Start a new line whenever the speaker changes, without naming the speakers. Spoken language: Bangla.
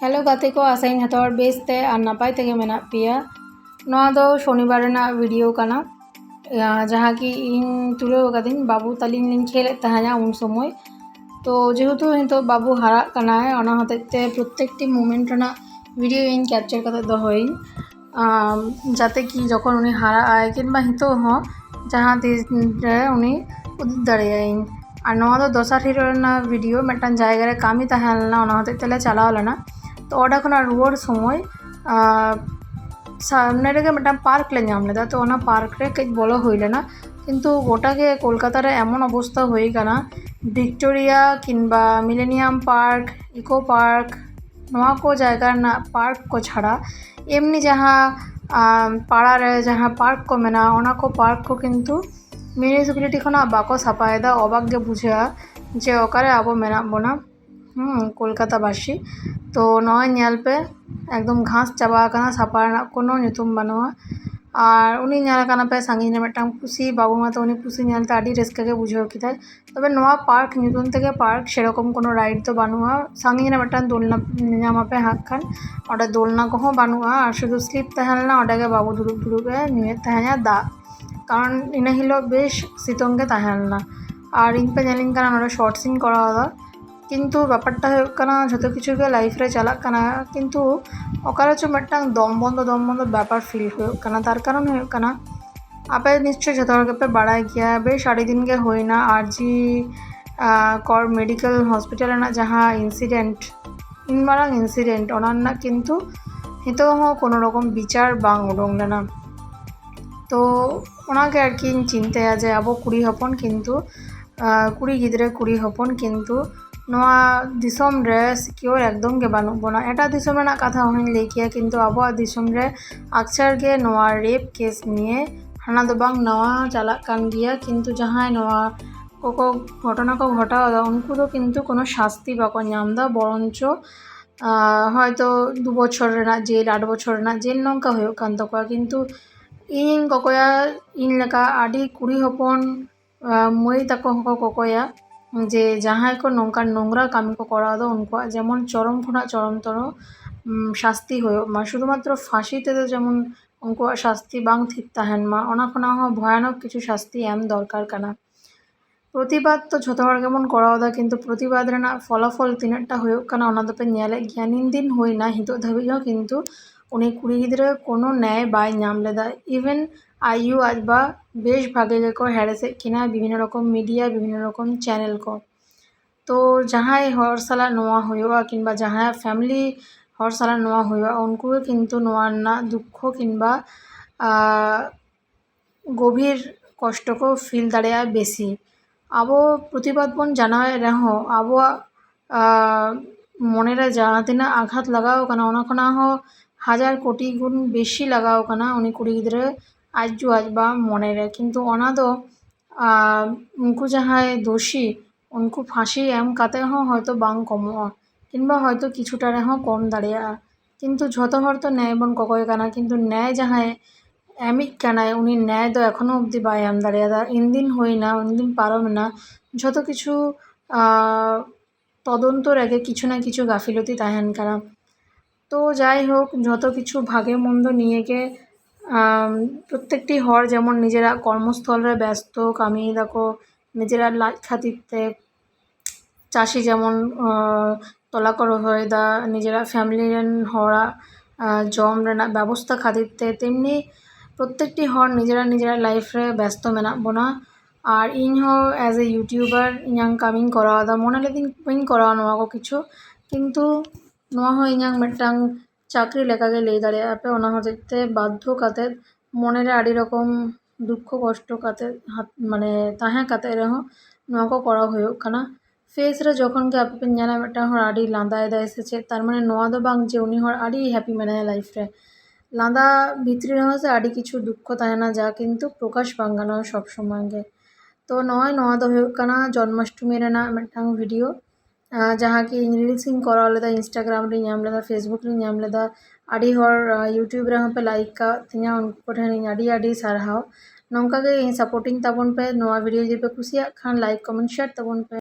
ᱦᱮᱞᱳ ᱜᱟᱛᱮ ᱠᱚ ᱟᱥᱟᱧ ᱡᱷᱚᱛᱚ ᱦᱚᱲ ᱵᱮᱥᱛᱮ ᱟᱨ ᱱᱟᱯᱟᱭ ᱛᱮᱜᱮ ᱢᱮᱱᱟᱜ ᱯᱮᱭᱟ ᱱᱚᱣᱟ ᱫᱚ ᱥᱚᱱᱤᱵᱟᱨ ᱨᱮᱱᱟᱜ ᱵᱷᱤᱰᱤᱭᱳ ᱠᱟᱱᱟ ᱡᱟᱦᱟᱸ ᱠᱤ ᱤᱧ ᱛᱩᱞᱟᱹᱣ ᱟᱠᱟᱫᱟᱹᱧ ᱵᱟᱹᱵᱩ ᱛᱟᱹᱞᱤᱧ ᱞᱤᱧ ᱠᱷᱮᱞᱮᱫ ᱛᱟᱦᱮᱸᱫᱼᱟ ᱩᱱ ᱥᱚᱢᱚᱭ তো ᱛᱮ নিতো বাবু হারাক কানায় অনা হতেতে প্রত্যেকটি মুমেন্ট রেনা ভিডিও ইন ক্যাপচার করতে দহইন যাতে কি যখন উনি হারা আয় কিংবা হিতো হ যাহা তিস উনি উদিত দাঁড়িয়েইন আর নয় দো দোসার হিরো ভিডিও মেটান জায়গায় কামি তাহেলনা অনা হতেতে চালাওলেনা ᱛᱚ ᱨᱩᱣᱟᱹᱲ ᱥᱚᱢᱚᱭ ᱥᱟᱢᱱᱮ ᱨᱮᱜᱮ ᱢᱤᱫᱴᱟᱝ ᱯᱟᱨᱠ ᱞᱮ ᱧᱟᱢ ᱞᱮᱫᱟ ᱛᱚ ᱚᱱᱟ ᱯᱟᱨᱠ ᱨᱮ ᱠᱟᱹᱡ ᱵᱚᱞᱚ ᱦᱩᱭ ᱞᱮᱱᱟ ᱠᱤᱱᱛᱩ ᱜᱚᱴᱟᱜᱮ ᱠᱳᱞᱠᱟᱛᱟ ᱨᱮ ᱮᱢᱚᱱ ᱚᱵᱚᱥᱛᱟ ᱦᱩᱭ ᱟᱠᱟᱱᱟ ᱵᱷᱤᱠᱴᱳᱨᱤᱭᱟ ᱠᱤᱝᱵᱟ মিলেনিয়াম পার্ক ইকো পার্ক ᱱᱚᱣᱟ ᱠᱚ ᱡᱟᱭᱜᱟ ᱨᱮᱱᱟᱜ ᱯᱟᱨᱠ ᱠᱚ ᱪᱷᱟᱲᱟ ᱮᱢᱱᱤ ᱡᱟᱦᱟᱸ ᱯᱟᱲᱟᱨᱮ ᱡᱟᱦᱟᱸ ᱯᱟᱨᱠ ᱠᱚ ᱢᱮᱱᱟᱜᱼᱟ ᱚᱱᱟ ᱠᱚ ᱯᱟᱨᱠ ᱠᱚ ᱠᱤᱱᱛᱩ মিউনিᱥিᱯᱟলিটি ᱠᱷᱚᱱᱟᱜ ᱵᱟᱠᱚ ᱥᱟᱯᱷᱟᱭᱮᱫᱟ ᱚᱵᱟᱠ ᱜᱮ ᱵᱩᱡᱷᱟᱹᱜᱼᱟ ᱡᱮ ᱚᱠᱟᱨᱮ ᱟᱵᱚ ᱢᱮᱱᱟᱜ ᱵᱚᱱᱟ ᱠᱳᱞᱠᱟᱛᱟ ᱵᱟᱥᱤ ᱛᱚ ᱱᱚᱜᱼᱚᱭ ᱧᱮᱞ ᱯᱮ ᱮᱠᱫᱚᱢ ᱜᱷᱟᱥ ᱪᱟᱵᱟ ᱟᱠᱟᱱᱟ ᱥᱟᱯᱷᱟ ᱨᱮᱱᱟᱜ ᱠᱳᱱᱳ ᱧᱩᱛᱩᱢ ᱵᱟᱹᱱᱩᱜᱼᱟ ᱟᱨ ᱩᱱᱤ ᱧᱮᱞ ᱠᱟᱱᱟ ᱯᱮ ᱥᱟᱺᱜᱤᱧ ᱨᱮ ᱢᱤᱫᱴᱟᱝ ᱯᱩᱥᱤ ᱵᱟᱹᱵᱩ ᱢᱟᱛᱚ ᱩᱱᱤ ᱯᱩᱥᱤ ᱧᱮᱞᱛᱮ ᱟᱹᱰᱤ ᱨᱟᱹᱥᱠᱟᱹ ᱜᱮ ᱵᱩᱡᱷᱟᱹᱣ ᱠᱮᱫᱟᱭ ᱛᱚᱵᱮ ᱱᱚᱣᱟ ᱯᱟᱨᱠ ᱧᱩᱛᱩᱢ ᱛᱮᱜᱮ ᱯᱟᱨᱠ ᱥᱮᱨᱚᱠᱚᱢ ᱠᱳᱱᱳ ᱨᱟᱭᱤᱰ ᱫᱚ ᱵᱟᱹᱱᱩᱜᱼᱟ ᱥᱟᱺᱜᱤᱧ ᱨᱮ ᱢᱤᱫᱴᱟᱝ ᱫᱳᱞᱱᱟ ᱧᱟᱢᱟᱯᱮ ᱦᱟᱸᱜ ᱠᱷᱟᱱ ᱚᱸᱰᱮ ᱫᱳᱞᱱᱟ ᱠᱚᱦᱚᱸ ᱵᱟᱹᱱᱩᱜᱼᱟ ᱟᱨ ᱥᱩᱫᱷᱩ ᱥᱞᱤᱯ ᱛᱟᱦᱮᱸ ᱞᱮᱱᱟ ᱚᱸᱰᱮᱜᱮ ᱵᱟᱹᱵᱩ ᱫᱩᱲᱩᱵ ᱫᱩᱲᱩᱵ ᱮ ᱧᱩᱭᱮᱫ ᱛᱟᱦᱮᱸᱫᱼᱟ ᱫᱟᱜ ᱠᱟᱨᱚᱱ ᱤᱱᱟᱹ ᱦᱤᱞᱳᱜ ᱵᱮᱥ ᱥᱤᱛᱩᱝ ᱜᱮ ᱛᱟᱦᱮᱸ ᱞᱮᱱᱟ ᱟᱨ ᱤᱧ ᱯᱮ ᱧᱮᱞᱤᱧ ᱠᱟᱱᱟ ᱱᱚᱸᱰᱮ ᱥᱚᱨᱴᱥ ᱤᱧ ᱠᱚᱨᱟᱣ ᱮᱫᱟ ᱠᱤᱱᱛᱩ ᱵᱮᱯᱟᱨ ᱴᱟ ᱦᱩᱭᱩᱜ ᱠᱟᱱᱟ ᱡᱷᱚᱛᱚ ᱠᱤᱪᱷᱩ ᱜᱮ ᱞᱟᱭᱤᱯᱷ ᱨᱮ ᱪᱟᱞᱟᱜ ᱠᱟᱱᱟ ᱠᱤᱱᱛᱩ ᱚᱠᱟᱨᱮ ᱪᱚ ᱢᱤᱫᱴᱟᱝ ᱫᱚᱢ ᱵᱚᱱᱫᱚ ᱫᱚᱢ ᱵᱚᱱᱫᱚ ᱵᱮᱯᱟᱨ ᱯᱷᱤᱞ ᱦᱩᱭᱩᱜ ᱠᱟᱱᱟ ᱛᱟᱨ ᱠᱟᱨᱚᱱ ᱦᱩᱭᱩᱜ ᱠᱟᱱᱟ ᱟᱯᱮ ᱱᱤশ্ᱪᱚᱭ ᱡᱷᱚᱛᱚ ᱦᱚᱲ ᱜᱮᱯᱮ ᱵᱟᱲᱟᱭ ᱜᱮᱭᱟ ᱵᱮᱥ ᱟᱹᱰᱤ ᱫᱤᱱ ᱜᱮ ᱦᱩᱭᱱᱟ ᱟᱨᱡᱤ ᱠᱚᱨ ᱢᱮᱰᱤᱠᱮᱞ ᱦᱚᱥᱯᱤᱴᱟᱞ ᱨᱮᱱᱟᱜ ᱡᱟᱦᱟᱸ ᱤᱱᱥᱤᱰᱮᱱᱴ ᱤᱱ ᱢᱟᱨᱟᱝ ᱤᱱᱥᱤᱰᱮᱱᱴ ᱚᱱᱟ ᱨᱮᱱᱟᱜ ᱠᱤᱱᱛᱩ ᱱᱤᱛᱚᱜ ᱦᱚᱸ ᱠᱳᱱᱳ ᱨᱚᱠᱚᱢ ᱵᱤᱪᱟᱨ ᱵᱟᱝ ᱩᱰᱩᱝ ᱞᱮᱱᱟ ᱛᱚ ᱚᱱᱟᱜᱮ ᱟᱨᱠᱤᱧ ᱪᱤᱱᱛᱟᱹᱭᱟ ᱡᱮ ᱟᱵᱚ ᱠᱩᱲᱤ ᱦᱚᱯᱚᱱ ᱠᱤᱱᱛᱩ ᱠᱩᱲᱤ ᱜᱤᱫᱽᱨᱟᱹ ᱠᱩᱲᱤ ᱦᱚᱯᱚᱱ ᱠᱤᱱᱛᱩ ᱱᱚᱣᱟ ᱫᱤᱥᱚᱢ ᱨᱮ ᱥᱤᱠᱤᱭᱳᱨ ᱮᱠᱫᱚᱢ ᱜᱮ ᱵᱟᱹᱱᱩᱜ ᱵᱚᱱᱟ ᱮᱴᱟᱜ ᱫᱤᱥᱚᱢ ᱨᱮᱱᱟᱜ ᱠᱟᱛᱷᱟ ᱦᱚᱸᱧ ᱞᱟᱹᱭ ᱠᱮᱭᱟ ᱠᱤᱱᱛᱩ ᱟᱵᱚᱣᱟᱜ ᱫᱤᱥᱚᱢ ᱨᱮ ᱟᱠᱥᱟᱨ ᱜᱮ ᱱᱚᱣᱟ ᱨᱮᱯ ᱠᱮᱥ ᱱᱤᱭᱮ ᱦᱟᱱᱟ ᱫᱚ ᱵᱟᱝ ᱱᱟᱣᱟ ᱪᱟᱞᱟᱜ ᱠᱟᱱ ᱜᱮᱭᱟ ᱠᱤᱱᱛᱩ ᱡᱟᱦᱟᱸᱭ ᱱᱚᱣᱟ ᱠᱚᱠᱚ ᱜᱷᱚᱴᱚᱱᱟ ᱠᱚ ᱜᱷᱚᱴᱟᱣ ᱮᱫᱟ ᱩᱱᱠᱩ ᱫᱚ ᱠᱤᱱᱛᱩ ᱠᱳᱱᱳ ᱥᱟস্তি ᱵᱟᱠᱚ ᱧᱟᱢ ᱮᱫᱟ ᱵᱚᱨᱚᱧᱪᱚ হয়তো দু বছর রেনা জেল আট বছর রেনা জেল নঙ্কা হয়ে কান তাকোয়া কিন্তু ᱤᱧ ᱠᱚᱠᱚᱭᱟ ᱤᱧ ᱞᱮᱠᱟ ᱟᱹᱰᱤ ᱠᱩᱲᱤ ᱦᱚᱯᱚᱱ ᱢᱟᱹᱭ ᱛᱟᱠᱚ ᱦᱚᱸᱠᱚ ᱠᱚᱠᱚᱭᱟ ᱡᱮ ᱡᱟᱦᱟᱸᱭ ᱠᱚ ᱱᱚᱝᱠᱟᱱ ᱱᱳᱝᱨᱟ ᱠᱟᱹᱢᱤ ᱠᱚ ᱠᱚᱨᱟᱣ ᱫᱚ ᱩᱱᱠᱩᱣᱟᱜ ᱡᱮᱢᱚᱱ ᱪᱚᱨᱚᱢ ᱠᱷᱚᱱᱟᱜ ᱪᱚᱨᱚᱢᱛᱚᱨᱚ ᱥᱟᱥᱛᱤ ᱦᱳᱭᱳᱜ ᱢᱟ ᱥᱩᱫᱷᱩ ᱢᱟᱛᱨᱚ ᱯᱷᱟᱥᱤ ᱛᱮᱫᱚ ᱡᱮᱢᱚᱱ ᱩᱱᱠᱩᱣᱟᱜ ᱥᱟᱥᱛᱤ ᱵᱟᱝ ᱴᱷᱤᱠ ᱛᱟᱦᱮᱱ ᱢᱟ ᱚᱱᱟ ᱠᱷᱚᱱᱟᱜ ᱦᱚᱸ ᱵᱷᱚᱭᱟᱱᱚᱠ ᱠᱤᱪᱷᱩ ᱥᱟᱥᱛᱤ ᱮᱢ ᱫᱚᱨᱠᱟর ᱠᱟᱱᱟ ᱯᱨᱚᱛᱤᱵᱟᱫ ᱛᱚ ᱡᱷᱚᱛᱚ ᱦᱚᱲ ᱜᱮᱵᱚᱱ ᱠᱚᱨᱟᱣᱫᱟ ᱠᱤᱱᱛᱩ ᱯᱨᱚᱛᱤᱵᱟᱫ ᱨᱮᱱᱟᱜ ᱯᱷᱚᱞᱟᱯᱷᱚᱞ ᱛᱤᱱᱟᱹᱜ ᱴᱟ ᱦᱳᱭᱳᱜ ᱠᱟᱱᱟ ᱚᱱᱟ ᱫᱚᱯᱮ ᱧᱮᱞᱮᱫ ᱜᱮᱭᱟ ᱱᱤᱱ ᱫᱤᱱ ᱦᱳᱭᱱᱟ ᱱᱤᱛᱚᱜ ᱫᱷᱟᱹᱵᱤᱡ ᱦᱚᱸ ᱠᱤᱱᱛᱩ ᱩᱱᱤ ᱠᱩᱲᱤ ᱜᱤᱫᱽᱨᱟᱹ ᱠᱳᱱᱳ ᱱᱮᱭ ᱵᱟᱭ ᱧᱟᱢ ᱞᱮᱫᱟ ᱤᱵᱷᱮᱱ ᱟᱭᱩ ᱟᱡ ᱵᱟ ᱵᱮᱥ ᱵᱷᱟᱜᱮ ᱜᱮᱠᱚ ᱦᱮᱲᱮᱥᱮᱫ ᱠᱤᱱᱟ ᱵᱤᱵᱷᱤᱱᱱᱚ ᱨᱚᱠᱚᱢ ᱢᱤᱰᱤᱭᱟ ᱵᱤᱵᱷᱤᱱᱱᱚ ᱨᱚᱠᱚᱢ ᱪᱮᱱᱮᱞ ᱠᱚ ᱛᱚ ᱡᱟᱦᱟᱸᱭ ᱦᱚᱲ ᱥᱟᱞᱟᱜ ᱱᱚᱣᱟ ᱦᱩᱭᱩᱜᱼᱟ ᱠᱤᱝᱵᱟ ᱡᱟᱦᱟᱸᱭᱟᱜ ᱯᱷᱮᱢᱮᱞᱤ ᱦᱚᱲ ᱥᱟᱞᱟᱜ ᱱᱚᱣᱟ ᱦᱩᱭᱩᱜᱼᱟ ᱩᱱᱠᱩ ᱜᱮ ᱠᱤᱱᱛᱩ ᱱᱚᱣᱟ ᱨᱮᱱᱟᱜ ᱫᱩᱠᱠᱷᱚ ᱠᱤᱝᱵᱟ ᱜᱚᱵᱷᱤᱨ ᱠᱚᱥᱴᱚ ᱠᱚ ᱯᱷᱤᱞ ᱫᱟᱲᱮᱭᱟᱜᱼᱟ ᱵᱮᱥᱤ ᱟᱵᱚ ᱯᱨᱚᱛᱤᱵᱟᱫ ᱵᱚᱱ ᱡᱟᱱᱟᱣᱮᱫ ᱨᱮᱦᱚᱸ ᱟᱵᱚᱣᱟᱜ ᱢᱚᱱᱮᱨᱮ ᱡᱟᱦᱟᱸ ᱛᱤᱱᱟᱹᱜ ᱟᱜᱷᱟᱛ ᱞᱟᱜᱟᱣ ᱟᱠᱟᱱᱟ ᱚᱱᱟ ᱠᱷᱚᱱᱟᱜ ᱦᱚᱸ ᱦᱟᱡᱟᱨ ᱠᱳᱴᱤ ᱜᱩᱱ ᱵᱮᱥᱤ ᱞᱟᱜᱟᱣ ᱟᱠᱟᱱᱟ ᱩᱱᱤ ᱠᱩᱲᱤ ᱜᱤᱫᱽᱨᱟᱹ ᱟᱡ ᱡᱩ ᱟᱡ ᱵᱟ ᱢᱚᱱᱮᱨᱮ ᱠᱤᱱᱛᱩ ᱚᱱᱟ ᱫᱚ ᱩᱱᱠᱩ ᱡᱟᱦᱟᱸᱭ ᱫᱳᱥᱤ ᱩᱱᱠᱩ ᱯᱷᱟᱸᱥᱤ ᱮᱢ ᱠᱟᱛᱮᱫ ᱦᱚᱸ ᱦᱚᱭᱛᱚ ᱵᱟᱝ ᱠᱚᱢᱚᱜᱼᱟ ᱠᱤᱝᱵᱟ ᱦᱚᱭᱛᱚ ᱠᱤᱪᱷᱩᱴᱟ ᱨᱮᱦᱚᱸ ᱠᱚᱢ ᱫᱟᱲᱮᱭᱟᱜᱼᱟ ᱠᱤᱱᱛᱩ ᱡᱷᱚᱛᱚ ᱦᱚᱲ ᱛᱚ ᱱᱮᱭ ᱵᱚᱱ ᱠᱚᱠᱚᱭ ᱠᱟᱱᱟ ᱠᱤᱱᱛᱩ ᱱᱮᱭ ᱡᱟᱦᱟᱸᱭ ᱮᱢᱤᱡ ᱠᱟᱱᱟᱭ ᱩᱱᱤ ᱱᱮᱭ ᱫᱚ ᱮᱠᱷᱚᱱᱚ ᱚᱵᱽᱫᱤ ᱵᱟᱭ ᱮᱢ ᱫᱟᱲᱮᱭᱟᱫᱟ ᱤᱱᱫᱤᱱ ᱦᱩᱭᱱᱟ ᱩᱱᱫᱤᱱ ᱯᱟᱨᱚᱢᱮᱱᱟ ᱡᱷᱚᱛᱚ ᱠᱤᱪᱷᱩ ᱛᱚᱫᱚᱱᱛᱚ ᱨᱮᱜᱮ ᱠᱤᱪᱷᱩ ᱱᱟ ᱠᱤᱪᱷᱩ ᱜᱟᱹᱯᱷᱤᱞᱚᱛᱤ ᱛᱟᱦᱮᱱ ᱠᱟᱱᱟ তো যাই হোক, যত কিছু ভাগে মন্দ নিয়ে গে প্রত্যেকটি হর যেমন নিজেরা কর্মস্থলে ব্যস্ত আমি দেখো, নিজেরা খাতিরতে, চাষি যেমন তলাকর হয়ে দা নিজেরা ফ্যামিলি হরা জম রেনা, ব্যবস্থা খাতিরতে, তেমনি প্রত্যেকটি হর নিজেরা নিজেরা লাইফে ব্যস্ত মেনাবো না। আর ᱤᱧᱦᱚᱸ হো অ্যাজ এ ইউটিউবার ᱠᱟᱹᱢᱤᱧ কামিং করা দা মনে ᱵᱟᱹᱧ ᱠᱚᱨᱟᱣᱟ ᱱᱚᱣᱟ ᱠᱚ ᱠᱤᱪᱷᱩ ᱠᱤᱱᱛᱩ ᱱᱚᱣᱟ ᱦᱚᱸ ᱤᱧᱟᱹᱜ ᱢᱤᱫᱴᱟᱝ ᱪᱟᱹᱠᱨᱤ ᱞᱮᱠᱟᱜᱮ ᱞᱟᱹᱭ ᱫᱟᱲᱮᱭᱟᱜᱼᱟ ᱯᱮ ᱚᱱᱟ ᱦᱚᱛᱮᱡ ᱛᱮ ᱵᱟᱫᱽᱫᱷᱚ ᱠᱟᱛᱮᱫ ᱢᱚᱱᱮᱨᱮ ᱟᱹᱰᱤ ᱨᱚᱠᱚᱢ ᱫᱩᱠᱠᱷᱚ ᱠᱚᱥᱴᱚ ᱠᱟᱛᱮᱫ ᱢᱟᱱᱮ ᱛᱟᱦᱮᱸ ᱠᱟᱛᱮᱫ ᱨᱮᱦᱚᱸ ᱱᱚᱣᱟ ᱠᱚ ᱠᱚᱨᱟᱣ ᱦᱩᱭᱩᱜ ᱠᱟᱱᱟ ᱯᱷᱮᱥ ᱨᱮ ᱡᱚᱠᱷᱚᱱ ᱜᱮ ᱟᱯᱮ ᱯᱮ ᱧᱮᱞᱟ ᱢᱤᱫᱴᱟᱝ ᱦᱚᱲ ᱟᱹᱰᱤ ᱞᱟᱸᱫᱟᱭᱮᱫᱟᱭ ᱥᱮ ᱪᱮᱫ ᱛᱟᱨᱢᱟᱱᱮ ᱱᱚᱣᱟ ᱫᱚ ᱵᱟᱝ ᱡᱮ ᱩᱱᱤ ᱦᱚᱲ ᱟᱹᱰᱤ ᱦᱮᱯᱤ ᱢᱮᱱᱟᱭᱟ ᱞᱟᱭᱤᱯᱷ ᱨᱮ ᱞᱟᱸᱫᱟ ᱵᱷᱤᱛᱨᱤ ᱨᱮᱦᱚᱸ ᱥᱮ ᱟᱹᱰᱤ ᱠᱤᱪᱷᱩ ᱫᱩᱠᱠᱷᱚ ᱛᱟᱦᱮᱱᱟ ᱡᱟ ᱠᱤᱱᱛᱩ ᱯᱨᱚᱠᱟᱥ ᱵᱟᱝ ᱜᱟᱱᱚᱜᱼᱟ ᱥᱚᱵᱽ ᱥᱚᱢᱚᱭ ᱜᱮ ᱛᱚ ᱱᱚᱜᱼᱚᱭ ᱱᱚᱣᱟ ᱫᱚ ᱦᱩᱭᱩᱜ ᱠᱟᱱᱟ ᱡᱚᱱᱢᱟᱥᱴᱚᱢᱤ ᱨᱮᱱᱟᱜ ᱢᱤᱫᱴᱟᱝ ᱵᱷᱤᱰᱤᱭᱳ ᱡᱟᱦᱟᱸ ᱠᱤ ᱨᱤᱞᱥ ᱤᱧ ᱠᱚᱨᱟᱣ ᱞᱮᱫᱟ ᱤᱱᱥᱴᱟᱜᱨᱟᱢ ᱨᱤᱧ ᱧᱟᱢ ᱞᱮᱫᱟ ᱯᱷᱮᱥᱵᱩᱠ ᱨᱤᱧ ᱧᱟᱢ ᱞᱮᱫᱟ ᱟᱹᱰᱤ ᱦᱚᱲ ᱤᱭᱩᱴᱤᱭᱩᱵᱽ ᱨᱮᱦᱚᱸ ᱯᱮ ᱞᱟᱭᱤᱠ ᱠᱟᱜ ᱛᱤᱧᱟᱹ ᱩᱱᱠᱩ ᱴᱷᱮᱱ ᱤᱧ ᱟᱹᱰᱤ ᱟᱹᱰᱤ ᱥᱟᱨᱦᱟᱣ ᱱᱚᱝᱠᱟᱜᱮ ᱥᱟᱯᱳᱨᱴᱤᱧ ᱛᱟᱵᱚᱱ ᱯᱮ ᱱᱚᱣᱟ ᱵᱷᱤᱰᱭᱳ ᱡᱩᱫᱤ ᱯᱮ ᱠᱩᱥᱤᱭᱟᱜ ᱠᱷᱟᱱ ᱞᱟᱭᱤᱠ ᱠᱚᱢᱮᱱᱴ ᱥᱮᱭᱟᱨ ᱛᱟᱵᱚᱱ ᱯᱮ